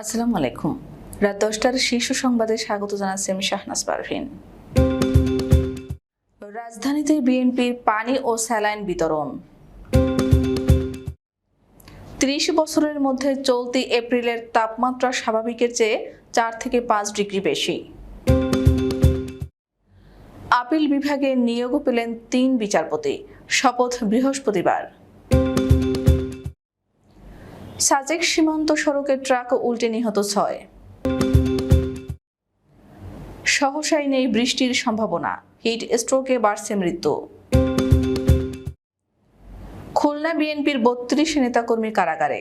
আসসালামু আলাইকুম। রাত দশটার শীর্ষ সংবাদে স্বাগত জানাচ্ছি আমি শাহনাজ পারভিন। রাজধানীতে বিএনপির পানি ও স্যালাইন বিতরণ। ত্রিশ বছরের মধ্যে চলতি এপ্রিলের তাপমাত্রা স্বাভাবিকের চেয়ে চার থেকে পাঁচ ডিগ্রি বেশি। আপিল বিভাগে নিয়োগও পেলেন তিন বিচারপতি, শপথ বৃহস্পতিবার। সাজেক সীমান্ত সড়কে ট্রাক উল্টে নিহত ছয়। সহসাই নেই বৃষ্টির সম্ভাবনা। হিট স্ট্রোকে বাড়ছে মৃত্যু। খুলনা বিএনপির বত্রিশ নেতাকর্মী কারাগারে।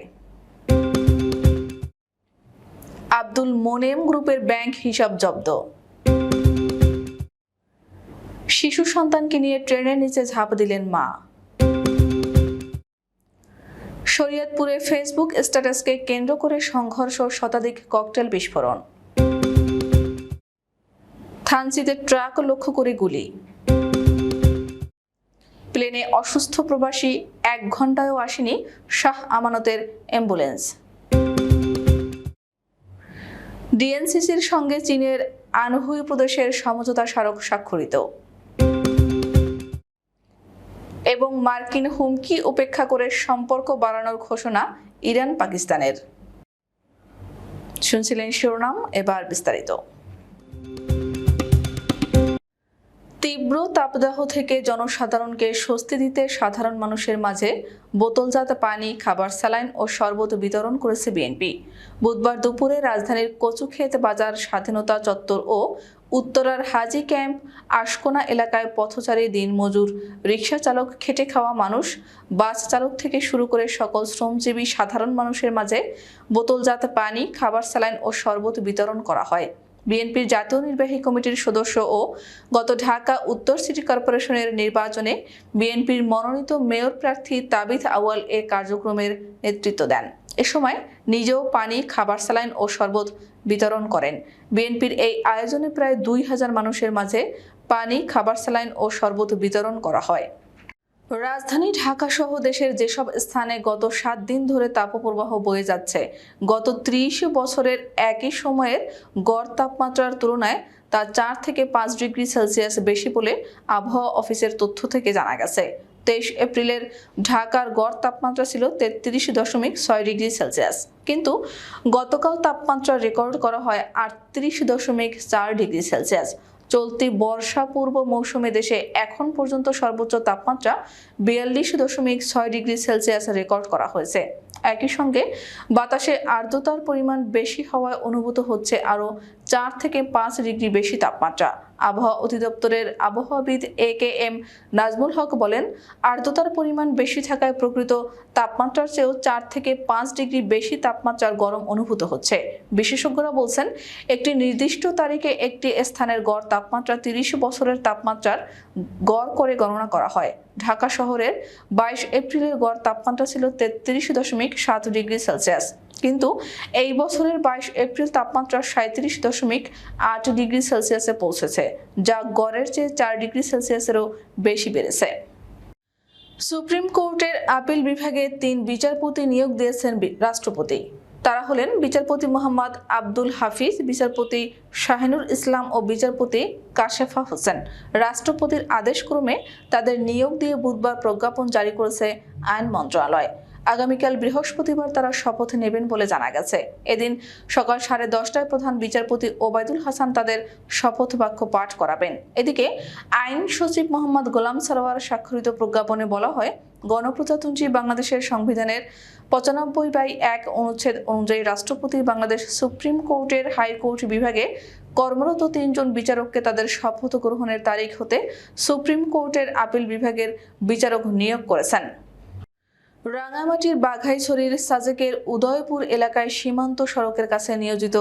আব্দুল মোনেম গ্রুপের ব্যাংক হিসাব জব্দ। শিশু সন্তানকে নিয়ে ট্রেনের নিচে ঝাঁপ দিলেন মা। শরীয়তপুরে ফেসবুক স্ট্যাটাসকে কেন্দ্র করে সংঘর্ষ শতাধিক ককটেল বিস্ফোরণ। থানচিতে ট্রাক লক্ষ্য করে গুলি। প্লেনে অসুস্থ প্রবাসী এক ঘন্টায়ও আসেনি শাহ আমানতের অ্যাম্বুলেন্স। ডিএনসিসির সঙ্গে চীনের আনহুই প্রদেশের সমঝোতা স্মারক স্বাক্ষরিত। মার্কিন হুমকি উপেক্ষা করে সম্পর্ক বাড়ানোর ঘোষণা ইরান পাকিস্তানের। শুনছিলেন শিরোনাম, এবার বিস্তারিত। তীব্র তাপদাহ থেকে জনসাধারণকে স্বস্তি দিতে সাধারণ মানুষের মাঝে বোতলজাত পানি, খাবার স্যালাইন ও শরবত বিতরণ করেছে বিএনপি। বুধবার দুপুরে রাজধানীর কচুক্ষেত বাজার স্বাধীনতা চত্বর ও উত্তরার হাজি ক্যাম্প, আশকোনা এলাকায় পথচারী দিনমজুর রিক্সা চালক খেটে খাওয়া মানুষ, বাস চালক থেকে শুরু করে সকল শ্রমজীবী সাধারণ মানুষের মাঝে বোতলজাত পানি, খাবার স্যালাইন ও শরবত বিতরণ করা হয়। বিএনপির জাতীয় নির্বাহী কমিটির সদস্য ও গত ঢাকা উত্তর সিটি কর্পোরেশনের নির্বাচনে বিএনপির মনোনীত মেয়র প্রার্থী তাবিথ আওয়াল এ কার্যক্রমের নেতৃত্ব দেন। এ সময় নিজেও পানি, খাবার, স্যালাইন ও শরবত বিতরণ করেন। বিএনপির এই আয়োজনে প্রায় দুই হাজার মানুষের মাঝে পানি, খাবার, স্যালাইন ও শরবত বিতরণ করা হয়। রাজধানী ঢাকা সহ দেশের যেসব স্থানে গত সাত দিন ধরে তাপপ্রবাহ বয়ে যাচ্ছে, গত ত্রিশ বছরের একই সময়ের গড় তাপমাত্রার তুলনায় তা চার থেকে পাঁচ ডিগ্রি সেলসিয়াস বেশি বলে আবহাওয়া অফিসের তথ্য থেকে জানা গেছে। তেইশ এপ্রিলের ঢাকার গড় তাপমাত্রা ছিল তেত্রিশ দশমিক ছয় ডিগ্রি সেলসিয়াস। কিন্তু গতকাল তাপমাত্রা রেকর্ড করা হয় আটত্রিশ দশমিক চার ডিগ্রি সেলসিয়াস। চলতি বর্ষা পূর্ব মৌসুমে দেশে এখন পর্যন্ত সর্বোচ্চ তাপমাত্রা বিয়াল্লিশ দশমিক ছয় ডিগ্রি সেলসিয়াস রেকর্ড করা হয়েছে। একই সঙ্গে বাতাসে আর্দ্রতার পরিমাণ বেশি হওয়ায় অনুভূত হচ্ছে আরও চার থেকে পাঁচ ডিগ্রি বেশি তাপমাত্রা। আবহাওয়া অধিদপ্তরের আবহাওয়াবিদ এ কে এম নাজমুল হক বলেন, আর্দ্রতার পরিমাণ বেশি থাকায় প্রকৃত তাপমাত্রার চেয়েও চার থেকে পাঁচ ডিগ্রি বেশি তাপমাত্রার গরম অনুভূত হচ্ছে। বিশেষজ্ঞরা বলছেন, একটি নির্দিষ্ট তারিখে একটি স্থানের গড় তাপমাত্রা তিরিশ বছরের তাপমাত্রার গড় করে গণনা করা হয়। ঢাকা শহরের বাইশ এপ্রিলের গড় তাপমাত্রা ছিল তেত্রিশ দশমিক সাত ডিগ্রি সেলসিয়াস। কিন্তু এই বছরের বাইশ এপ্রিল তাপমাত্রা সাঁত্রিশ দশমিক আট ডিগ্রি সেলসিয়াসে পৌঁছেছে, যা গড়ের চেয়ে চার ডিগ্রি সেলসিয়াসেরও বেশি বেড়েছে। সুপ্রিম কোর্টের আপিল বিভাগে তিন বিচারপতি নিয়োগ দিয়েছেন রাষ্ট্রপতি। তারা হলেন বিচারপতি মোহাম্মদ আব্দুল হাফিজ, বিচারপতি শাহিনুর ইসলাম ও বিচারপতি কাশেফা হোসেন। রাষ্ট্রপতির আদেশক্রমে তাদের নিয়োগ দিয়ে বুধবার প্রজ্ঞাপন জারি করেছে আইন মন্ত্রণালয়। আগামীকাল বৃহস্পতিবার তারা শপথ নেবেন বলে জানা গেছে। এদিন সকাল সাড়ে দশটায় প্রধান বিচারপতি ওবায়দুল হাসান তাদের শপথ বাক্য পাঠ করাবেন। এদিকে আইন সচিব মোহাম্মদ গোলাম সারোয়ার স্বাক্ষরিত প্রজ্ঞাপনে বলা হয়, গণপ্রজাতন্ত্রী বাংলাদেশের সংবিধানের পঁচানব্বই বাই এক অনুচ্ছেদ অনুযায়ী রাষ্ট্রপতি বাংলাদেশ সুপ্রিম কোর্টের হাইকোর্ট বিভাগে কর্মরত তিনজন বিচারককে তাদের শপথ গ্রহণের তারিখ হতে সুপ্রিম কোর্টের আপিল বিভাগের বিচারক নিয়োগ করেছেন। রাঙামাটির বাঘাইছড়ির সাজেকের উদয়পুর এলাকায় সীমান্ত সড়কের কাছে নিয়োজিত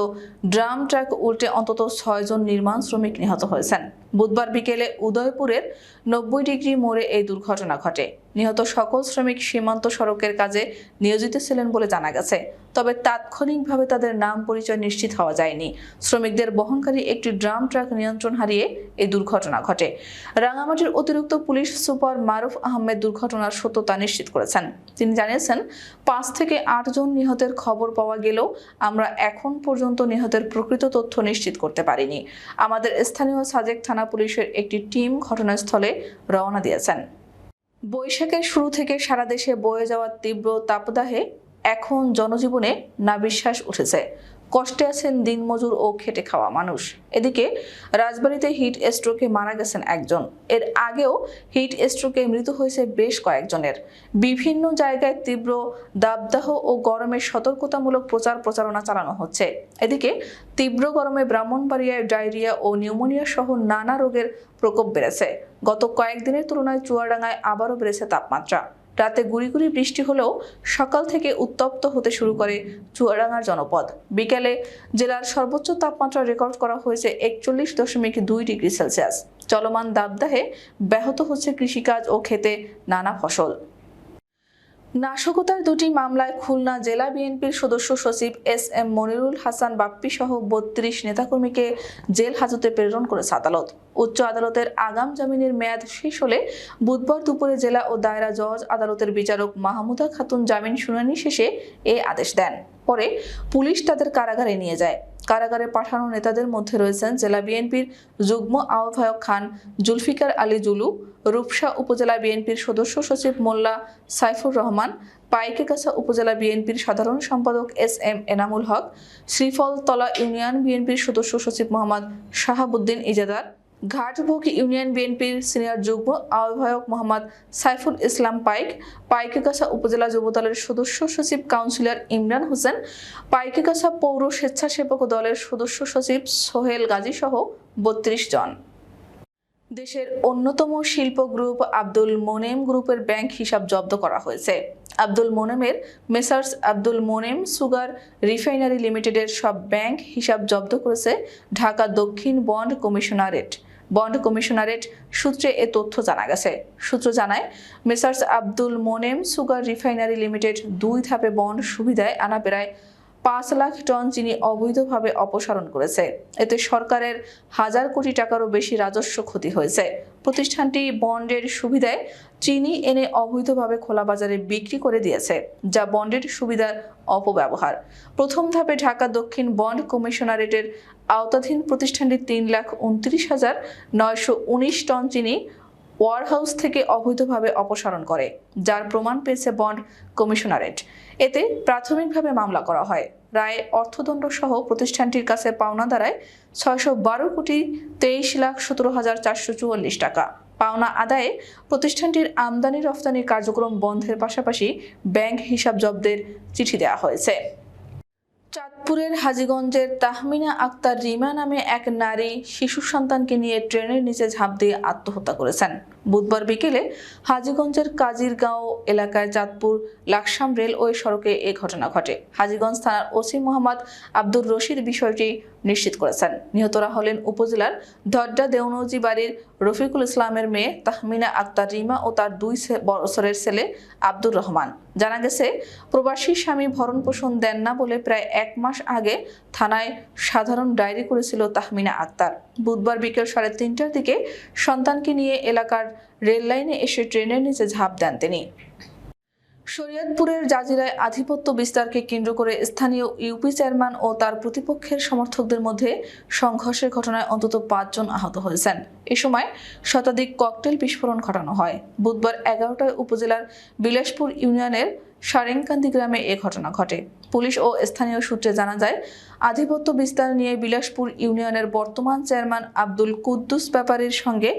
ড্রাম ট্রাক উল্টে অন্তত ছয়জন নির্মাণ শ্রমিক নিহত হয়েছেন। বুধবার বিকেলে উদয়পুরের নব্বই ডিগ্রি মোড়ে এই দুর্ঘটনা ঘটে। নিহত সকল শ্রমিক সীমান্ত সড়কের কাজে নিয়োজিত ছিলেন বলে জানা গেছে। তবে তাৎক্ষণিকভাবে তাদের নাম পরিচয় নিশ্চিত হওয়া যায়নি। শ্রমিকদের বহনকারী একটি ড্রাম ট্রাক নিয়ন্ত্রণ হারিয়ে এই দুর্ঘটনা ঘটে। রাঙামাটির অতিরিক্ত পুলিশ সুপার মারুফ আহমেদ দুর্ঘটনার সত্যতা নিশ্চিত করেছেন। তিনি জানিয়েছেন, পাঁচ থেকে আট জন নিহতের খবর পাওয়া গেলেও আমরা এখন পর্যন্ত নিহতের প্রকৃত তথ্য নিশ্চিত করতে পারিনি। আমাদের স্থানীয় সাজেক থানা পুলিশের একটি টিম ঘটনাস্থলে রওনা দিয়েছেন। বৈশাখের শুরু থেকে সারা দেশে বয়ে যাওয়ার তীব্র তাপদাহে এখন জনজীবনে নাবিশ্বাস উঠেছে। কষ্টে আছেন দিনমজুর ও খেটে খাওয়া মানুষ। এদিকে, রাজবাড়িতে হিট স্ট্রোকে মারা গেছেন একজন। এর আগেও হিট স্ট্রোকে মৃত হয়েছে বেশ কয়েকজনের। বিভিন্ন জায়গায় তীব্র দাবদাহ ও গরমের সতর্কতামূলক প্রচার প্রচারণা চালানো হচ্ছে। এদিকে, তীব্র গরমে ব্রাহ্মণবাড়িয়ায় ডায়রিয়া ও নিউমোনিয়া সহ নানা রোগের প্রকোপ বেড়েছে। গত কয়েকদিনের তুলনায় চুয়াডাঙ্গায় আবারও বেড়েছে তাপমাত্রা। রাতে গুড়ি গুড়ি বৃষ্টি হলেও সকাল থেকে উত্তপ্ত হতে শুরু করে চুয়াডাঙ্গার জনপদ। বিকেলে জেলার সর্বোচ্চ তাপমাত্রা রেকর্ড করা হয়েছে একচল্লিশ দশমিক দুই ডিগ্রি সেলসিয়াস। চলমান দাবদাহে ব্যাহত হচ্ছে কৃষিকাজ ও খেতে নানা ফসল। নাশকতার দুটি মামলায় খুলনা জেলা বিএনপির সদস্য সচিব এস এম মনিরুল হাসান বাপ্পি সহ বত্রিশ নেতাকর্মীকে জেল হাজতে প্রেরণ করেছে আদালত। উচ্চ আদালতের আগাম জামিনের মেয়াদ শেষ হলে বুধবার দুপুরে জেলা ও দায়রা জজ, আদালতের বিচারক মাহমুদা খাতুন জামিন শুনানি শেষে এ আদেশ দেন। পরে পুলিশ তাদের কারাগারে নিয়ে যায়। কারাগারে পাঠানো নেতাদের মধ্যে রয়েছেন জেলা বিএনপির যুগ্ম আহ্বায়ক খান জুলফিকার আলী জুলু, রূপসা উপজেলা বিএনপির সদস্য সচিব মোল্লা সাইফুর রহমান, পাইকেকাছা উপজেলা বিএনপির সাধারণ সম্পাদক S M Enamul Haque, Shrifaltala union বিএনপির সদস্য সচিব মোহাম্মদ শাহাবুদ্দিন ইজাদার ঘাটবুক ইউনিয়ন বিএনপির সিনিয়র যুগ্ম আহ্বায়ক মোহাম্মদ সাইফুল ইসলাম পাইক, পাইকেকাছা উপজেলা যুবদলের সদস্য সচিব কাউন্সিলর ইমরান হোসেন, পাইকেকাছা পৌর স্বেচ্ছাসেবক দলের সদস্য সচিব সোহেল গাজী সহ বত্রিশ জন। দেশের অন্যতম শিল্প গ্রুপ আব্দুল মোনেম গ্রুপের ব্যাংক হিসাব জব্দ করা হয়েছে। Abdul মোনেমের messrs Abdul Monem sugar refinery লিমিটেডের সব ব্যাংক হিসাব জব্দ করেছে ঢাকা দক্ষিণ বন্ড কমিশনারেট। বন্ড কমিশনারেট সূত্রে এ তথ্য জানা গেছে। সূত্র জানায়, messrs Abdul Monem sugar refinery limited দুই ধাপে বন্ড সুবিধায় আনা প্রায় পাঁচ লাখ টন চিনি অবৈধভাবে অপসারণ করেছে। এতে সরকারের হাজার কোটি টাকারও বেশি রাজস্ব ক্ষতি হয়েছে। প্রতিষ্ঠানটি বন্ডের সুবিধায় চিনি এনে অবৈধভাবে খোলা বাজারে বিক্রি করে দিয়েছে, যা বন্ডের সুবিধার অপব্যবহার। প্রথম ধাপে ঢাকা দক্ষিণ বন্ড কমিশনারেটের আওতাধীন প্রতিষ্ঠানটি তিন লাখ উনত্রিশ হাজার নয়শো উনিশ টন চিনি ওয়ারহাউস থেকে অবৈধভাবে অপসারণ করে, যার প্রমাণ পেয়েছে বন্ড কমিশনারেট। এতে প্রাথমিকভাবে মামলা করা হয়। রায়ে অর্থদণ্ড সহ প্রতিষ্ঠানটির কাছে পাওনা দাঁড়ায় ছয়শো বারো কোটি তেইশ লাখ সতেরো হাজার চারশো চুয়াল্লিশ টাকা। পাওনা আদায়ে প্রতিষ্ঠানটির আমদানি রফতানি কার্যক্রম বন্ধের পাশাপাশি ব্যাংক হিসাব জব্দের চিঠি দেওয়া হয়েছে। চাঁদপুরের হাজীগঞ্জের তাহমিনা আক্তার রিমা নামে এক নারী শিশু সন্তানকে নিয়ে ট্রেনের নিচে ঝাঁপ দিয়ে আত্মহত্যা করেছেন। বুধবার বিকেলে হাজীগঞ্জের কাজিরগাঁও এলাকায় চাঁদপুর লাকসাম রেলওয়ে সড়কে এ ঘটনা ঘটে। হাজীগঞ্জ থানার ওসি মোহাম্মদ আব্দুর রশিদ বিষয়টি নিশ্চিত করেছেন। নিহতরা হলেন উপজেলার ধড্ডা দেওনজি বাড়ির রফিকুল ইসলামের মেয়ে তাহমিনা আক্তার রিমা ও তার দুই বছরের ছেলে আব্দুর রহমান। জানা গেছে, প্রবাসী স্বামী ভরণ পোষণ দেন না বলে প্রায় এক মাস আগে থানায় সাধারণ ডায়েরি করেছিল তাহমিনা আক্তার। বুধবার বিকেল সাড়ে তিনটার দিকে সন্তানকে নিয়ে এলাকার রেললাইনে এসে ট্রেনের নিচে ঝাঁপ দেন তিনি। শরীয়তপুরের জাজিরায় আধিপত্য বিস্তারকে কেন্দ্র করে স্থানীয় ইউপি চেয়ারম্যান ও তার প্রতিপক্ষের সমর্থকদের মধ্যে সংঘর্ষের ঘটনায় অন্তত পাঁচজন আহত হয়েছেন। এ সময় শতাধিক ককটেল বিস্ফোরণ ঘটানো হয়। বুধবার এগারোটায় উপজেলার বিলাসপুর ইউনিয়নের সারেংকান্দি গ্রামে এ ঘটনা ঘটে। পুলিশ ও স্থানীয় সূত্রে জানা যায়, আধিপত্য বিস্তার নিয়ে বিলাসপুর ইউনিয়নের বর্তমান চেয়ারম্যান আব্দুল কুদ্দুস ব্যাপারীর সঙ্গে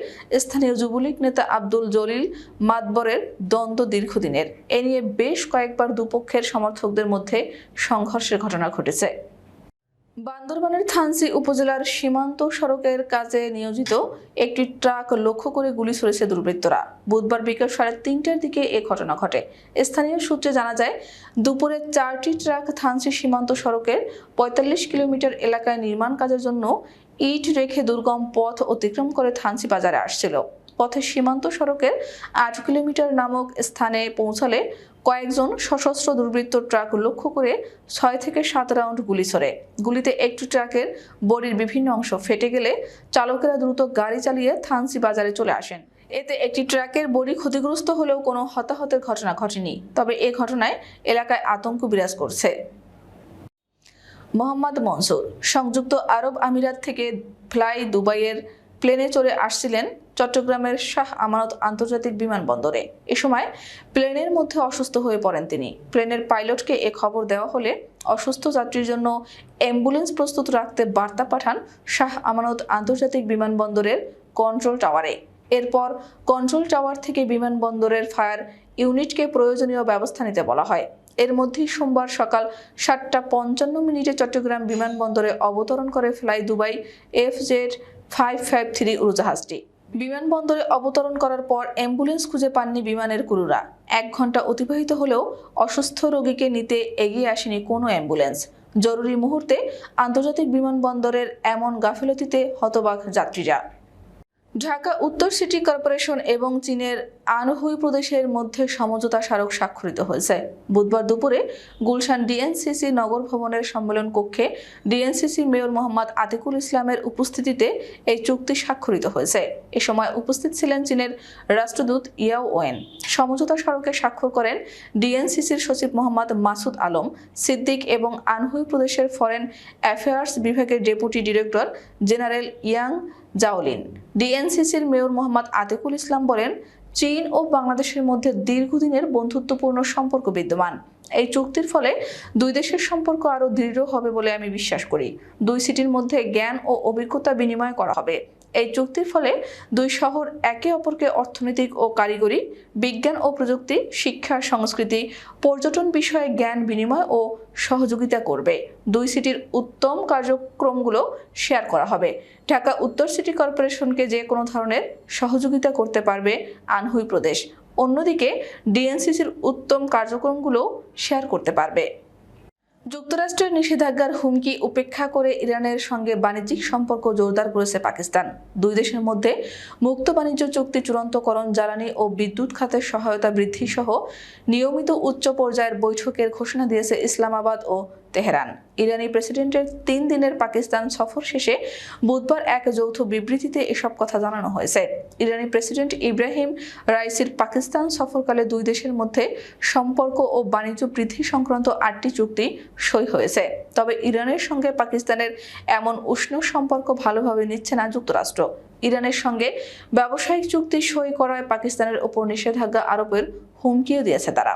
স্থানীয় যুবলীগ নেতা আব্দুল জলিল মাতবরের দ্বন্দ্ব দীর্ঘদিনের। এ নিয়ে বেশ কয়েকবার দুপক্ষের সমর্থকদের মধ্যে সংঘর্ষের ঘটনা ঘটেছে। বান্দরবানের থানসি উপজেলার সীমান্ত সড়কের কাজে নিয়োজিত একটি ট্রাক লক্ষ্য করে গুলি ছুড়েছে দুর্বৃত্তরা। বুধবার বিকেল সাড়ে তিনটার দিকে এ ঘটনা ঘটে। স্থানীয় সূত্রে জানা যায়, দুপুরে চারটি ট্রাক থানসি সীমান্ত সড়কের পঁয়তাল্লিশ কিলোমিটার এলাকায় নির্মাণ কাজের জন্য ইট রেখে দুর্গম পথ অতিক্রম করে থানসি বাজারে আসছিল। পথে সীমান্ত সড়কের আট কিলোমিটার নামক স্থানে পৌঁছালে কয়েকজন সশস্ত্র দুর্বৃত্ত ট্রাক লক্ষ্য করে ছয় থেকে সাত রাউন্ড গুলি ছোড়ে। গুলিতে একটি ট্রাকের বডির বিভিন্ন অংশ ফেটে গেলে চালকেরা দ্রুত গাড়ি চালিয়ে থানসি বাজারে চলে আসেন। এতে একটি ট্রাকের বডি ক্ষতিগ্রস্ত হলেও কোনো হতাহতের ঘটনা ঘটেনি, তবে এ ঘটনায় এলাকায় আতঙ্ক বিরাজ করছে। মোহাম্মদ মনসুর, সংযুক্ত আরব আমিরাত থেকে ফ্লাই দুবাইয়ের প্লেনে চড়ে আসছিলেন চট্টগ্রামের শাহ আমানত আন্তর্জাতিক বিমানবন্দরে। এ সময় প্লেনের মধ্যে অসুস্থ হয়ে পড়েন তিনি। প্লেনের পাইলটকে এ খবর দেওয়া হলে অসুস্থ যাত্রীর জন্য অ্যাম্বুলেন্স প্রস্তুত রাখতে বার্তা পাঠান শাহ আমানত আন্তর্জাতিক বিমানবন্দরের কন্ট্রোল টাওয়ারে। এরপর কন্ট্রোল টাওয়ার থেকে বিমানবন্দরের ফায়ার ইউনিটকে প্রয়োজনীয় ব্যবস্থা নিতে বলা হয়। এর মধ্যেই সোমবার সকাল সাতটা পঞ্চান্ন মিনিটে চট্টগ্রাম বিমানবন্দরে অবতরণ করে fly Dubai F Z five five three উড়োজাহাজটি। বিমানবন্দরে অবতরণ করার পর অ্যাম্বুলেন্স খুঁজে পাননি বিমানের ক্রুরা। এক ঘণ্টা অতিবাহিত হলেও অসুস্থ রোগীকে নিতে এগিয়ে আসেনি কোনো অ্যাম্বুলেন্স। জরুরি মুহূর্তে আন্তর্জাতিক বিমানবন্দরের এমন গাফিলতিতে হতবাক যাত্রীরা। ঢাকা উত্তর সিটি কর্পোরেশন এবং চীনের আনহুই প্রদেশের মধ্যে সমঝোতা স্মারক স্বাক্ষরিত হয়েছে। বুধবার দুপুরে গুলশান ডিএনসিসি নগর ভবনের সম্মেলন কক্ষে ডিএনসিসি মেয়র মোহাম্মদ আতিকুল ইসলামের উপস্থিতিতে এই চুক্তি স্বাক্ষরিত হয়েছে। এ সময় উপস্থিত ছিলেন চীনের রাষ্ট্রদূত ইয়াও ওয়েন। সমঝোতা স্মারকে স্বাক্ষর করেন ডিএনসিসির সচিব মোহাম্মদ মাসুদ আলম, সিদ্দিক এবং আনহুই প্রদেশের ফরেন অ্যাফেয়ার্স বিভাগের deputy director general Yang Zhaolin. ডিএনসিসির mayor Mohammad Atiqul Islam বলেন, চীন ও বাংলাদেশের মধ্যে দীর্ঘদিনের বন্ধুত্বপূর্ণ সম্পর্ক বিদ্যমান। এই চুক্তির ফলে দুই দেশের সম্পর্ক আরও দৃঢ় হবে বলে আমি বিশ্বাস করি। দুই সিটির মধ্যে জ্ঞান ও অভিজ্ঞতা বিনিময় করা হবে। এই চুক্তির ফলে দুই শহর একে অপরকে অর্থনৈতিক ও কারিগরি, বিজ্ঞান ও প্রযুক্তি, শিক্ষা, সংস্কৃতি, পর্যটন বিষয়ে জ্ঞান বিনিময় ও সহযোগিতা করবে। দুই সিটির উত্তম কার্যক্রমগুলো শেয়ার করা হবে। ঢাকা উত্তর সিটি কর্পোরেশনকে যে কোনো ধরনের সহযোগিতা করতে পারবে আনহুই প্রদেশ। অন্যদিকে, ডিএনসিসির উত্তম কার্যক্রমগুলো শেয়ার করতে পারবে। যুক্তরাষ্ট্রের নিষেধাজ্ঞার হুমকি উপেক্ষা করে ইরানের সঙ্গে বাণিজ্যিক সম্পর্ক জোরদার করেছে পাকিস্তান। দুই দেশের মধ্যে মুক্ত বাণিজ্য চুক্তি চূড়ান্তকরণ, জ্বালানি ও বিদ্যুৎ খাতের সহায়তা বৃদ্ধি সহ নিয়মিত উচ্চ পর্যায়ের বৈঠকের ঘোষণা দিয়েছে ইসলামাবাদ ও তেহরান। ইরানি প্রেসিডেন্টের তিন দিনের পাকিস্তান সফর শেষে বুধবার এক যৌথ বিবৃতিতে এসব কথা জানানো হয়েছে। ইরানি প্রেসিডেন্ট ইব্রাহিম রাইসির পাকিস্তান সফরকালে দুই দেশের মধ্যে সম্পর্ক ও বাণিজ্য বৃদ্ধি সংক্রান্ত আটটি চুক্তি সই হয়েছে। তবে ইরানের সঙ্গে পাকিস্তানের এমন উষ্ণ সম্পর্ক ভালোভাবে নিচ্ছে না যুক্তরাষ্ট্র। ইরানের সঙ্গে ব্যবসায়িক চুক্তি সই করায় পাকিস্তানের ওপর নিষেধাজ্ঞা আরোপের হুমকিও দিয়েছে তারা।